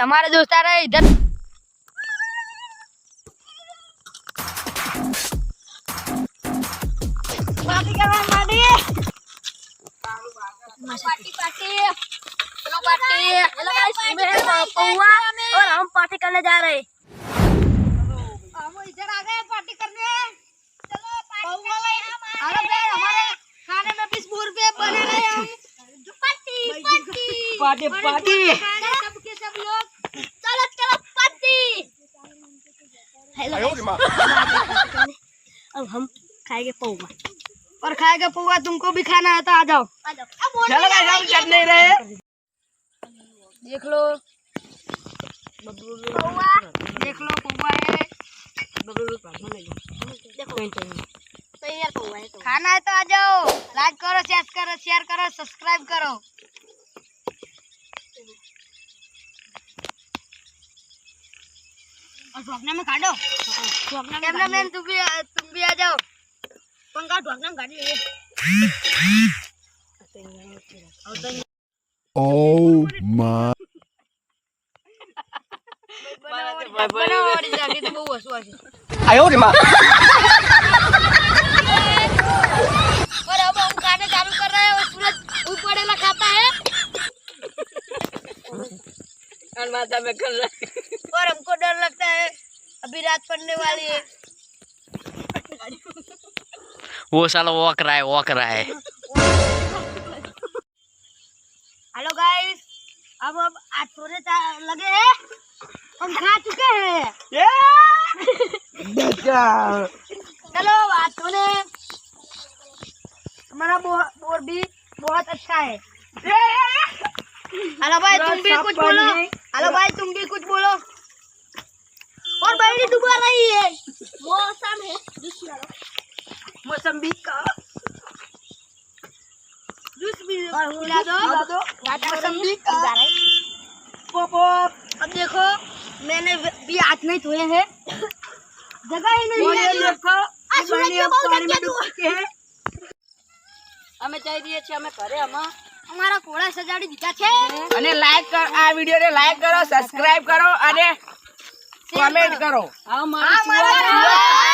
हमारे दोस्त आ रहे हैं। इधर पार्टी करवा party party party party hello guys और हम पार्टी करने जा रहे हैं। हम इधर आ गए पार्टी करने। चलो भाई अरे भाई हमारे खाने में रुपए बने रहे हम। Party party. पार्टी पार्टी सबके सब लोग चलो चलो पार्टी हेलो अब हम खाएँगे पौवा। और खाएगा पौवा तुमको भी खाना है तो आ जाओ। चलो गाइस हम चलने रहे। देख लो। देख लो पौवा है। देखो। तो पौवा है खाना है तो आ जाओ। लाइक करो शेयर करो शेयर करो सब्सक्राइब करो। ढोकने में काट लिए Oh my. બનાવો વાળી જાગે તો બહુ હસવું હશે आयो रे माँ और अब हम खाने चालू कर रहे हैं और सूरज ऊपर खाता है माता में कर रहा और हमको डर लगता है अभी रात पड़ने वाली है। वो साला वॉक रहा है वॉक रहा है। हेलो गाइस अब अब आज चा- लगे हैं। हम खा चुके हैं। चलो आज सोने। हमारा बोर भी बहुत अच्छा है। हेलो भाई तुम भी कुछ बोलो। हेलो भाई तुम भी कुछ बोलो और बहनी डुबा रही है मौसम है मौसम्बी का जूस भी पिला दो मौसम्बी का पोपो अब देखो मैंने भी हाथ नहीं धोए हैं जगह ही नहीं है देखो આ સુરજ બહુ पानी में જગ્યા डूब चुके हैं અમે જઈ રહીએ છીએ અમે ઘરે અમે અમારા ઘોડા સજાડી દીધા છે અને લાઈક કર આ વિડિયો ને લાઈક કરો સબસ્ક્રાઇબ કરો અને કોમેન્ટ કરો. આ મારા